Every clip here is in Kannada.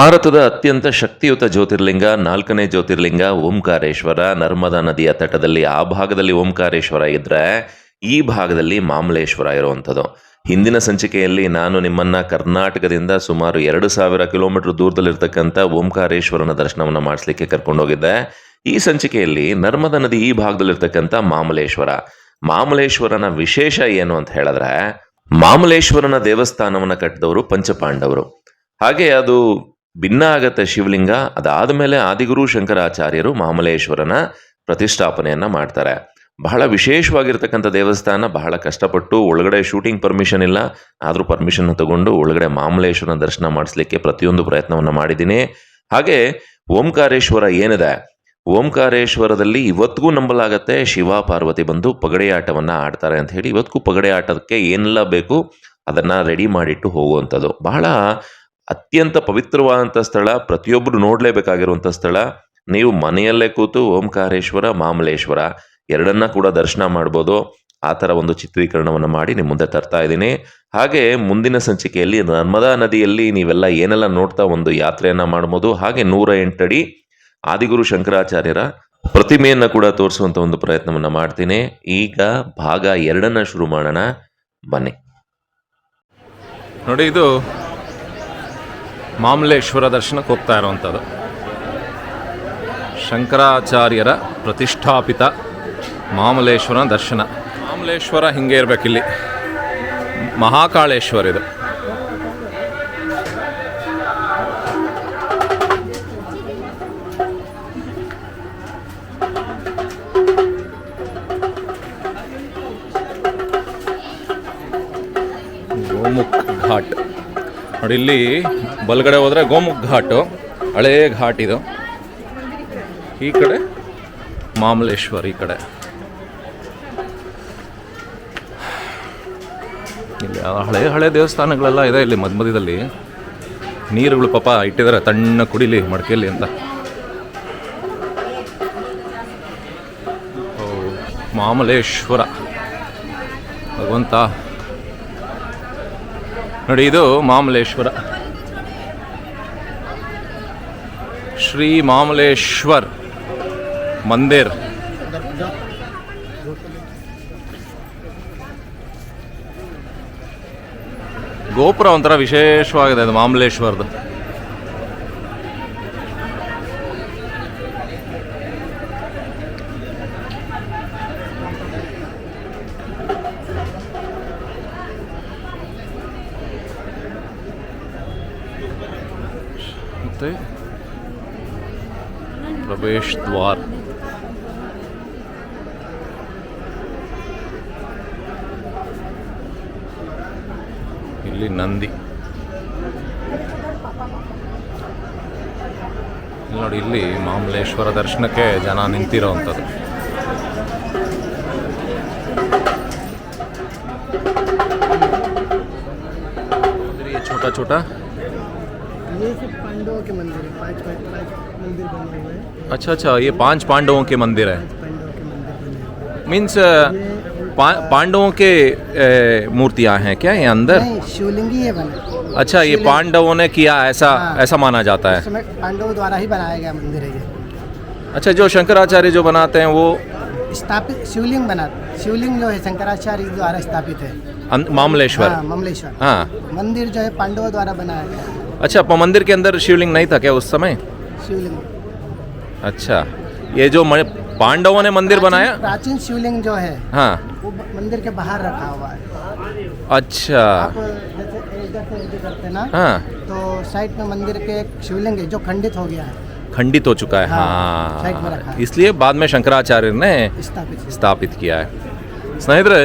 ಭಾರತದ ಅತ್ಯಂತ ಶಕ್ತಿಯುತ ಜ್ಯೋತಿರ್ಲಿಂಗ, ನಾಲ್ಕನೇ ಜ್ಯೋತಿರ್ಲಿಂಗ, ಓಂಕಾರೇಶ್ವರ, ನರ್ಮದಾ ನದಿಯ ತಟದಲ್ಲಿ ಆ ಭಾಗದಲ್ಲಿ ಓಂಕಾರೇಶ್ವರ ಇದ್ರೆ ಈ ಭಾಗದಲ್ಲಿ ಮಾಮಲೇಶ್ವರ ಇರುವಂಥದ್ದು. ಹಿಂದಿನ ಸಂಚಿಕೆಯಲ್ಲಿ ನಾನು ನಿಮ್ಮನ್ನ ಕರ್ನಾಟಕದಿಂದ ಸುಮಾರು ಎರಡು ಸಾವಿರ ಕಿಲೋಮೀಟರ್ ದೂರದಲ್ಲಿರ್ತಕ್ಕಂಥ ಓಂಕಾರೇಶ್ವರನ ದರ್ಶನವನ್ನು ಮಾಡಿಸ್ಲಿಕ್ಕೆ ಕರ್ಕೊಂಡೋಗಿದ್ದೆ. ಈ ಸಂಚಿಕೆಯಲ್ಲಿ ನರ್ಮದಾ ನದಿ ಈ ಭಾಗದಲ್ಲಿರ್ತಕ್ಕಂಥ ಮಾಮಲೇಶ್ವರ. ಮಾಮಲೇಶ್ವರನ ವಿಶೇಷ ಏನು ಅಂತ ಹೇಳಿದ್ರೆ, ಮಾಮಲೇಶ್ವರನ ದೇವಸ್ಥಾನವನ್ನು ಕಟ್ಟಿದವರು ಪಂಚಪಾಂಡವರು. ಹಾಗೆ ಅದು ಭಿನ್ನ ಆಗತ್ತೆ ಶಿವಲಿಂಗ, ಅದಾದ ಮೇಲೆ ಆದಿಗುರು ಶಂಕರಾಚಾರ್ಯರು ಮಹಾಮಲೇಶ್ವರನ ಪ್ರತಿಷ್ಠಾಪನೆಯನ್ನು ಮಾಡ್ತಾರೆ. ಬಹಳ ವಿಶೇಷವಾಗಿರ್ತಕ್ಕಂಥ ದೇವಸ್ಥಾನ, ಬಹಳ ಕಷ್ಟಪಟ್ಟು ಒಳಗಡೆ ಶೂಟಿಂಗ್ ಪರ್ಮಿಷನ್ ಇಲ್ಲ. ಆದರೂ ಪರ್ಮಿಷನ್ ತಗೊಂಡು ಒಳಗಡೆ ಮಾಮಲೇಶ್ವರನ ದರ್ಶನ ಮಾಡಿಸ್ಲಿಕ್ಕೆ ಪ್ರತಿಯೊಂದು ಪ್ರಯತ್ನವನ್ನು ಮಾಡಿದ್ದೀನಿ. ಹಾಗೆ ಓಂಕಾರೇಶ್ವರ ಏನಿದೆ? ಓಂಕಾರೇಶ್ವರದಲ್ಲಿ ಇವತ್ತಿಗೂ ನಂಬಲಾಗತ್ತೆ ಶಿವ ಪಾರ್ವತಿ ಬಂದು ಪಗಡೆಯಾಟವನ್ನು ಆಡ್ತಾರೆ ಅಂತ ಹೇಳಿ ಇವತ್ತಿಗೂ ಪಗಡೆ ಆಟಕ್ಕೆ ಏನೆಲ್ಲ ಬೇಕು ಅದನ್ನು ರೆಡಿ ಮಾಡಿಟ್ಟು ಹೋಗುವಂಥದ್ದು. ಬಹಳ ಅತ್ಯಂತ ಪವಿತ್ರವಾದಂಥ ಸ್ಥಳ ಪ್ರತಿಯೊಬ್ಬರು ನೋಡಲೇಬೇಕಾಗಿರುವಂಥ ಸ್ಥಳ. ನೀವು ಮನೆಯಲ್ಲೇ ಕೂತು ಓಂಕಾರೇಶ್ವರ, ಮಾಮಲೇಶ್ವರ ಎರಡನ್ನ ಕೂಡ ದರ್ಶನ ಮಾಡ್ಬೋದು. ಆ ಥರ ಒಂದು ಚಿತ್ರೀಕರಣವನ್ನು ಮಾಡಿ ನಿಮ್ಮ ಮುಂದೆ ತರ್ತಾ ಇದ್ದೀನಿ. ಹಾಗೆ ಮುಂದಿನ ಸಂಚಿಕೆಯಲ್ಲಿ ನರ್ಮದಾ ನದಿಯಲ್ಲಿ ನೀವೆಲ್ಲ ಏನೆಲ್ಲ ನೋಡ್ತಾ ಒಂದು ಯಾತ್ರೆಯನ್ನು ಮಾಡ್ಬೋದು. ಹಾಗೆ ನೂರ ಎಂಟಡಿ ಆದಿಗುರು ಶಂಕರಾಚಾರ್ಯರ ಪ್ರತಿಮೆಯನ್ನು ಕೂಡ ತೋರಿಸುವಂಥ ಒಂದು ಪ್ರಯತ್ನವನ್ನು ಮಾಡ್ತೀನಿ. ಈಗ ಭಾಗ ಎರಡನ್ನ ಶುರು ಮಾಡೋಣ. ಬನ್ನಿ. ನೋಡಿ, ಇದು ಮಾಮಲೇಶ್ವರ ದರ್ಶನಕ್ಕೆ ಹೋಗ್ತಾ ಇರೋವಂಥದ್ದು. ಶಂಕರಾಚಾರ್ಯರ ಪ್ರತಿಷ್ಠಾಪಿತ ಮಾಮಲೇಶ್ವರನ ದರ್ಶನ. ಮಾಮಲೇಶ್ವರ ಹಿಂಗೆ ಇರಬೇಕಿಲ್ಲಿ. ಮಹಾಕಾಳೇಶ್ವರ ಇದು. ನೋಡಿ, ಇಲ್ಲಿ ಬಲಗಡೆ ಹೋದರೆ ಗೋಮುಖ ಘಾಟು, ಹಳೇ ಘಾಟ್ ಇದು. ಈ ಕಡೆ ಮಾಮಲೇಶ್ವರ್ ಈ ಕಡೆ. ಇಲ್ಲಿ ಹಳೆ ಹಳೆ ದೇವಸ್ಥಾನಗಳೆಲ್ಲ ಇದೆ ಇಲ್ಲಿ ಮಧ್ಯ ಮಧ್ಯದಲ್ಲಿ. ನೀರುಗಳು ಪಾಪ ಇಟ್ಟಿದ್ದಾರೆ, ತಣ್ಣ ಕುಡಿಲಿ ಮಡಕೆಯಲ್ಲಿ ಅಂತ. ಮಾಮಲೇಶ್ವರ ಭಗವಂತ. ನೋಡಿ ಇದು ಮಾಮಲೇಶ್ವರ. ಶ್ರೀ ಮಾಮಲೇಶ್ವರ್ ಮಂದಿರ್. ಗೋಪುರ ಒಂಥರ ವಿಶೇಷವಾಗಿದೆ ಅದು ಮಾಮಲೇಶ್ವರದು. ಪ್ರವೇಶ್ ದ್ವಾರ್ ಇಲ್ಲಿ ನಂದಿ ಇಲ್ಲಿ ನೋಡಿ ಇಲ್ಲಿ ಮಾಮಲೇಶ್ವರ ದರ್ಶನಕ್ಕೆ ಜನ ನಿಂತಿರೋವಂಥದ್ದು ये छोटा छोटा पांडवों के मंदिर है। पाँच पाँच मंदिर बने हुए हैं। अच्छा अच्छा ये पाँच पांडवों के मंदिर है। पांडवों के मंदिर बने हुए मीन्स पा, पांडवों के ए, मूर्तियाँ हैं क्या ये अंदर? नहीं शिवलिंगी है बने। अच्छा ये पांडवों ने किया ऐसा हाँ। ऐसा माना जाता है। समय पांडवों द्वारा ही बनाया गया मंदिर है ये। अच्छा जो शंकराचार्य जो बनाते हैं वो स्थापित शिवलिंग बना शिवलिंग जो है शंकराचार्य द्वारा स्थापित है। अन- मामलेश्वर। हाँ ममलेश्वर। हाँ। मंदिर जो है पांडवों द्वारा बनाया गया। अच्छा अपना मंदिर के अंदर शिवलिंग नहीं था क्या उस समय? शिवलिंग। अच्छा ये जो पांडवों ने मंदिर बनाया? प्राचीन शिवलिंग जो है हाँ। वो मंदिर के बाहर रखा हुआ है। अच्छा। आप करते ना हाँ। तो साइड में मंदिर के शिवलिंग है जो खंडित हो गया है। खंडित हो चुका है हाँ, हाँ। इसलिए बाद में शंकराचार्य ने स्थापित, स्थापित किया है। स्नेहित्र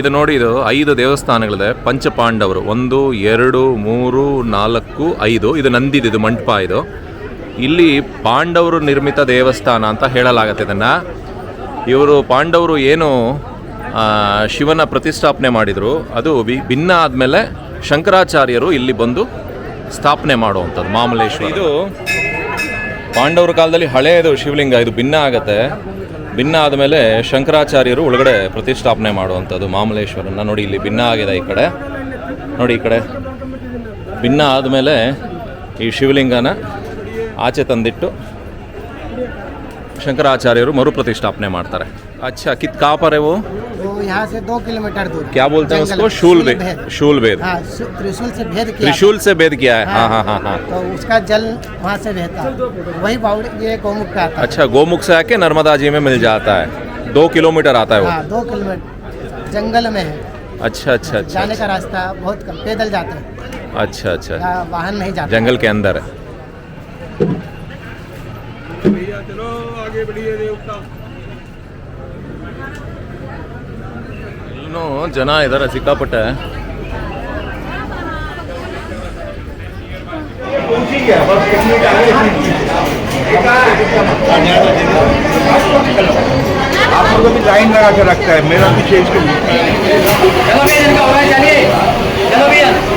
ಇದು ನೋಡಿ, ಇದು ಐದು ದೇವಸ್ಥಾನಗಳಿದೆ. ಪಂಚಪಾಂಡವರು ಒಂದು, ಎರಡು, ಮೂರು, ನಾಲ್ಕು, ಐದು. ಇದು ನಂದಿದು, ಇದು ಮಂಟಪ ಇದು. ಇಲ್ಲಿ ಪಾಂಡವರು ನಿರ್ಮಿತ ದೇವಸ್ಥಾನ ಅಂತ ಹೇಳಲಾಗತ್ತೆ ಇದನ್ನು. ಇವರು ಪಾಂಡವರು ಏನು ಶಿವನ ಪ್ರತಿಷ್ಠಾಪನೆ ಮಾಡಿದರು, ಅದು ವಿ, ಭಿನ್ನ ಆದಮೇಲೆ ಶಂಕರಾಚಾರ್ಯರು ಇಲ್ಲಿ ಬಂದು ಸ್ಥಾಪನೆ ಮಾಡುವಂಥದ್ದು ಮಾಮಲೇಶ್ವರ ಇದು ಪಾಂಡವರ ಕಾಲದಲ್ಲಿ ಹಳೆಯದು ಶಿವಲಿಂಗ, ಇದು ಭಿನ್ನ ಆಗತ್ತೆ. ಭಿನ್ನ ಆದಮೇಲೆ ಶಂಕರಾಚಾರ್ಯರು ಒಳಗಡೆ ಪ್ರತಿಷ್ಠಾಪನೆ ಮಾಡುವಂಥದ್ದು ಮಾಮಲೇಶ್ವರನ್ನ. ನೋಡಿ, ಇಲ್ಲಿ ಭಿನ್ನ ಆಗಿದೆ ಈ ಕಡೆ. ನೋಡಿ, ಈ ಕಡೆ. ಭಿನ್ನ ಆದಮೇಲೆ ಈ ಶಿವಲಿಂಗನ ಆಚೆ ತಂದಿಟ್ಟು ಶಂಕರಾಚಾರ್ಯರು ಮರುಪ್ರತಿಷ್ಠಾಪನೆ ಮಾಡ್ತಾರೆ. अच्छा कित कहाँ पर है वो? तो यहाँ से दो किलोमीटर दूर क्या बोलते हैं उसको? शूल भेद। शूल भेद। हाँ, त्रिशूल से भेद किया त्रिशूल से भेद किया है। हाँ हाँ।, हाँ हाँ। हाँ तो उसका जल वहाँ से बहता वही बावड़ी ये गोमुख का आता अच्छा गोमुख से आके नर्मदा जी में मिल जाता है। दो किलोमीटर आता है वो। दो किलोमीटर। जंगल में है। अच्छा अच्छा, अच्छा जाने का अच्छा। रास्ता बहुत कम। पैदल जाते हैं। अच्छा अच्छा। वाहन नहीं जाता। जंगल के अंदर है। भैया चलो आगे बढ़िए देवता। ಇನ್ನು ಜನ ಇದ್ದಾರೆ ಸಿಕ್ಕಾಪಟ್ಟೆ आप लोग भी लाइन लगा के रखता है मेरा पीछे इसके इस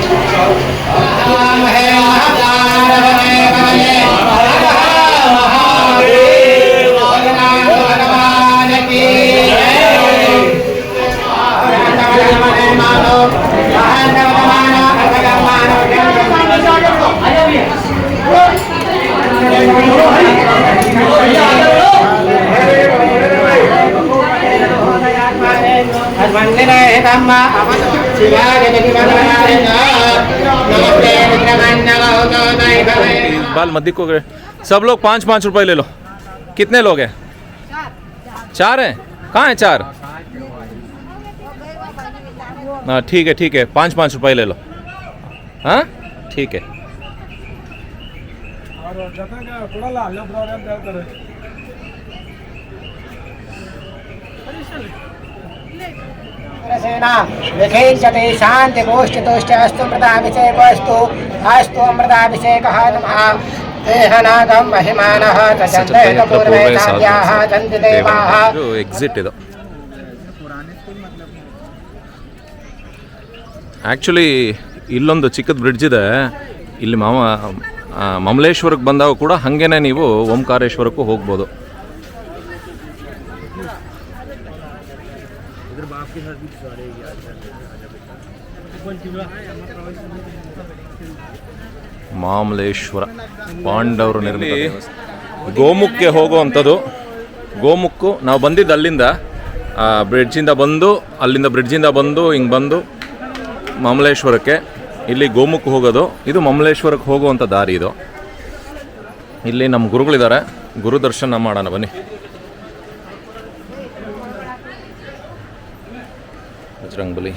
बाल मत को सब लोग पाँच पाँच रुपए ले लो। कितने लोग हैं? चार हैं? कहाँ हैं चार? हाँ ठीक है ठीक है। पाँच पाँच रुपए ले लो। हाँ? ठीक है। सेना यथेच्छते शांति गोष्ठितुष्ट अस्तु मृताभिषेकोऽस्तु अस्तु अमृताभिषेकः नमः देहनागं महिमानः तजन्तेन पूर्वे साध्याः सन्ति देवाः ಎಕ್ಸಿಟ್ ಇದು ಆ್ಯಕ್ಚುಲಿ ಇಲ್ಲೊಂದು ಚಿಕ್ಕದ ಬ್ರಿಡ್ಜ್ ಇದೆ ಇಲ್ಲಿ ಮಾಮ ಆ, ಮಮಲೇಶ್ವರಕ್ಕೆ ಬಂದಾಗ ಕೂಡ ಹಾಗೇನೆ ನೀವು ಓಂಕಾರೇಶ್ವರಕ್ಕೂ ಹೋಗ್ಬೋದು ಮಾಮಲೇಶ್ವರ ಪಾಂಡವರು ನಿರ್ಮಿತ ಗೋಮುಖಕ್ಕೆ ಹೋಗುವಂಥದ್ದು ಗೋಮುಖು ನಾವು ಬಂದಿದ್ದು ಅಲ್ಲಿಂದ ಆ, ಬ್ರಿಡ್ಜಿಂದ ಬಂದು ಅಲ್ಲಿಂದ ಬ್ರಿಡ್ಜಿಂದ ಬಂದು ಹಿಂಗೆ ಬಂದು ಮಾಮಲೇಶ್ವರಕ್ಕೆ. ಇಲ್ಲಿ ಗೋಮುಖ ಹೋಗೋದು. ಇದು ಮಮಲೇಶ್ವರಕ್ಕೆ ಹೋಗುವಂಥ ದಾರಿ ಇದು. ಇಲ್ಲಿ ನಮ್ಮ ಗುರುಗಳಿದ್ದಾರೆ. ಗುರು ದರ್ಶನ ಮಾಡೋಣ ಬನ್ನಿ. ಬಜರಂಗಬಲಿ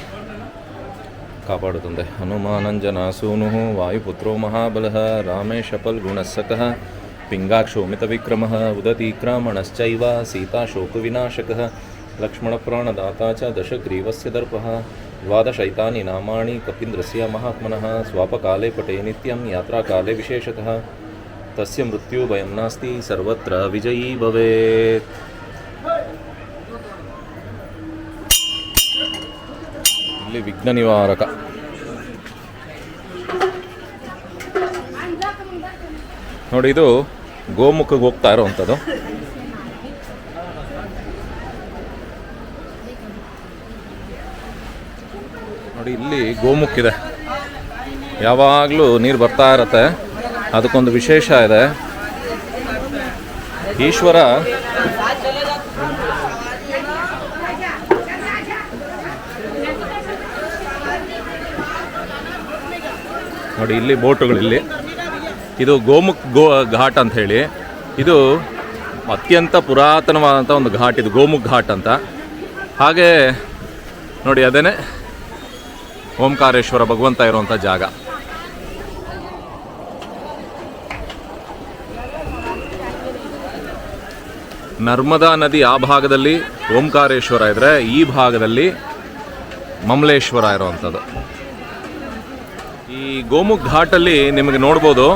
ಕಾಪಾಡು ತಂದೆ ಹನುಮಾನಂಜನ ಸೂನು ವಾಯುಪುತ್ರೋ ಮಹಾಬಲಃ, ರಾಮೇಶ ಫಲ್ಗುಣಸ್ಸಕಃ ಪಿಂಗಾಕ್ಷೋ ಮಿತವಿಕ್ರಮಃ ಉದತೀಕ್ರಮಣಶ್ಚೈವ ಸೀತಾಶೋಕವಿನಾಶಕಃ ಲಕ್ಷ್ಮಣಪ್ರಾಣದಾತಾ ಚ ದಶಗ್ರೀವಸ್ಯ ದರ್ಪಃ, ದ್ವಾದಶೈತಾನಿ ನಾಮಾಣಿ ಕಪೀಂದ್ರಸ್ಯ ಮಹಾತ್ಮನಃ, ಸ್ವಾಪಕಾಲೆ ಪಟೇ ನಿತ್ಯಂ ಯಾತ್ರಾಕಾಲೆ ವಿಶೇಷತಃ, ತಸ್ಯ ಮೃತ್ಯು ಭಯಂ ನಾಸ್ತಿ, ಸರ್ವತ್ರ ವಿಜಯೀ ಭವೇತ್. ಇಲ್ಲಿ ವಿಘ್ನ ನಿವಾರಕ. ನೋಡಿ, ಇದು ಗೋಮುಖಕ್ಕೆ ಹೋಗ್ತಾ ಇರೋವಂಥದ್ದು. ನೋಡಿ, ಇಲ್ಲಿ ಗೋಮುಖ ಇದೆ. ಯಾವಾಗಲೂ ನೀರು ಬರ್ತಾ ಇರತ್ತೆ. ಅದಕ್ಕೊಂದು ವಿಶೇಷ ಇದೆ. ಈಶ್ವರ ನೋಡಿ, ಇಲ್ಲಿ ಬೋಟುಗಳು ಇಲ್ಲಿ. ಇದು ಗೋಮುಖ್ ಗೋ ಘಾಟ್ ಅಂತ ಹೇಳಿ. ಇದು ಅತ್ಯಂತ ಪುರಾತನವಾದಂಥ ಒಂದು ಘಾಟ್, ಇದು ಗೋಮುಖ್ ಘಾಟ್ ಅಂತ. ಹಾಗೆ ನೋಡಿ ಅದೇನೆ ಓಂಕಾರೇಶ್ವರ ಭಗವಂತ ಇರುವಂಥ ಜಾಗ. ನರ್ಮದಾ ನದಿ ಆ ಭಾಗದಲ್ಲಿ ಓಂಕಾರೇಶ್ವರ ಇದ್ರೆ ಈ ಭಾಗದಲ್ಲಿ ಮಮಲೇಶ್ವರ ಇರುವಂಥದ್ದು ಈ ಗೋಮುಖ್ ಘಾಟಲ್ಲಿ ನಿಮಗೆ ನೋಡ್ಬೋದು.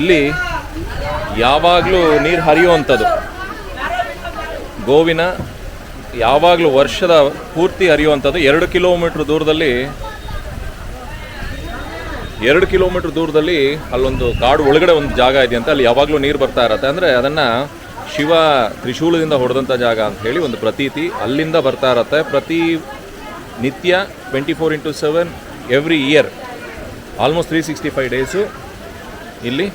ಇಲ್ಲಿ ಯಾವಾಗಲೂ ನೀರು ಹರಿಯುವಂಥದ್ದು. ಗೋವಿನ ಯಾವಾಗಲೂ ವರ್ಷದ ಪೂರ್ತಿ ಹರಿಯುವಂಥದ್ದು. ಎರಡು ಕಿಲೋಮೀಟ್ರ್ ದೂರದಲ್ಲಿ, ಎರಡು ಕಿಲೋಮೀಟ್ರ್ ದೂರದಲ್ಲಿ ಅಲ್ಲೊಂದು ಕಾಡು ಒಳಗಡೆ ಒಂದು ಜಾಗ ಇದೆ ಅಂತ ಅಲ್ಲಿ ಯಾವಾಗಲೂ ನೀರು ಬರ್ತಾ ಇರತ್ತೆ. ಅಂದರೆ ಅದನ್ನು ಶಿವ ತ್ರಿಶೂಲದಿಂದ ಹೊಡೆದಂಥ ಜಾಗ ಅಂತ ಹೇಳಿ ಒಂದು ಪ್ರತೀತಿ ಅಲ್ಲಿಂದ ಬರ್ತಾ ಇರತ್ತೆ. ಪ್ರತಿ ನಿತ್ಯ twenty four into seven every year almost three sixty five days ಇಲ್ಲಿ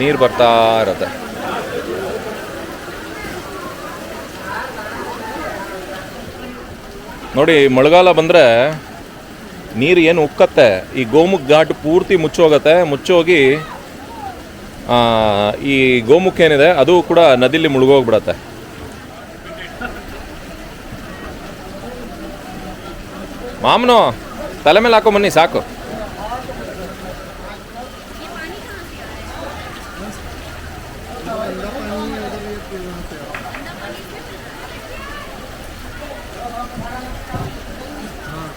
ನೀರು ಬರ್ತಾ ಇರತ್ತೆ. ನೋಡಿ, ಮಳೆಗಾಲ ಬಂದರೆ ನೀರು ಏನು ಉಕ್ಕತ್ತೆ, ಈ ಗೋಮುಖ ಘಾಟ್ ಪೂರ್ತಿ ಮುಚ್ಚೋಗತ್ತೆ, ಮುಚ್ಚೋಗಿ ಈ ಗೋಮುಖ ಏನಿದೆ, ಅದು ಕೂಡ ನದಿಲಿ ಮುಳುಗೋಗ್ಬಿಡತ್ತೆ. ಮಾಮನು ತಲೆ ಮೇಲೆ ಹಾಕೋ ಬನ್ನಿ ಸಾಕು हाँ